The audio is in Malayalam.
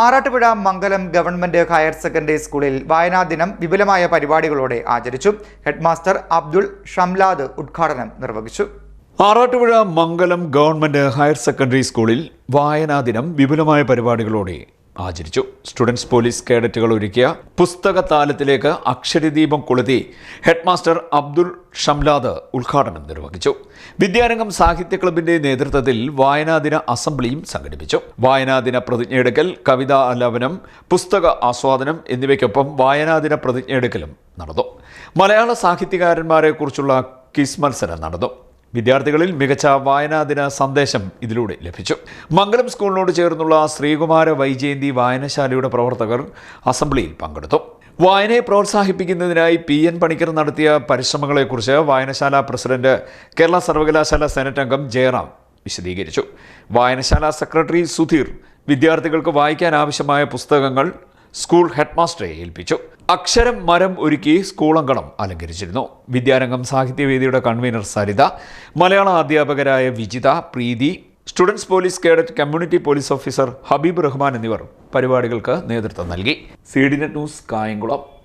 Arattupuzha Mangalam government higher secondary സ്കൂളിൽ വായനാ ദിനം വിപുലമായ പരിപാടികളോടെ ആചരിച്ചു. ഹെഡ്മാസ്റ്റർ അബ്ദുൾ ഷംലാദ് ഉദ്ഘാടനം നിർവഹിച്ചു. Arattupuzha Mangalam government higher secondary സ്കൂളിൽ വായനാ ദിനം വിപുലമായ പരിപാടികളോടെ ആചരിച്ചു. സ്റ്റുഡൻസ് പോലീസ് കേഡറ്റുകൾ ഒരുക്കിയ പുസ്തക താലത്തിലേക്ക് അക്ഷരദീപം കൊളുത്തി ഹെഡ്മാസ്റ്റർ അബ്ദുൾ ഷംലാദ് ഉദ്ഘാടനം നിർവഹിച്ചു. വിദ്യാരംഗം സാഹിത്യ ക്ലബിന്റെ നേതൃത്വത്തിൽ വായനാദിന അസംബ്ലിയും സംഘടിപ്പിച്ചു. വായനാദിന പ്രതിജ്ഞയെടുക്കൽ കവിതാ ആലാപനം പുസ്തക ആസ്വാദനം എന്നിവയ്ക്കൊപ്പം വായനാദിന പ്രതിജ്ഞയെടുക്കലും നടന്നു. മലയാള സാഹിത്യകാരന്മാരെ കുറിച്ചുള്ള ക്വിസ് മത്സരം നടന്നു. വിദ്യാർത്ഥികളിൽ മികച്ച വായനാ ദിന സന്ദേശം ഇതിലൂടെ ലഭിച്ചു. മംഗലം സ്കൂളിനോട് ചേർന്നുള്ള ശ്രീകുമാര വൈജയന്തി വായനശാലയുടെ പ്രവർത്തകർ അസംബ്ലിയിൽ പങ്കെടുത്തു. വായനയെ പ്രോത്സാഹിപ്പിക്കുന്നതിനായി പി എൻ പണിക്കർ നടത്തിയ പരിശ്രമങ്ങളെക്കുറിച്ച് വായനശാല പ്രസിഡന്റ് കേരള സർവകലാശാല സെനറ്റ് അംഗം ജയറാം വിശദീകരിച്ചു. വായനശാല സെക്രട്ടറി സുധീർ വിദ്യാർത്ഥികൾക്ക് വായിക്കാൻ ആവശ്യമായ പുസ്തകങ്ങൾ സ്കൂൾ ഹെഡ്മാസ്റ്ററെ ഏൽപ്പിച്ചു. അക്ഷരം മരം ഒരുക്കി സ്കൂളങ്കണം അലങ്കരിച്ചിരുന്നു. വിദ്യാരംഗം സാഹിത്യവേദിയുടെ കൺവീനർ സരിത മലയാള അധ്യാപകരായ Vijitha Preethi students police cadet community police officer Habeeb Rahman എന്നിവർ പരിപാടികൾക്ക് നേതൃത്വം നൽകി. C D net news Kayamkulam.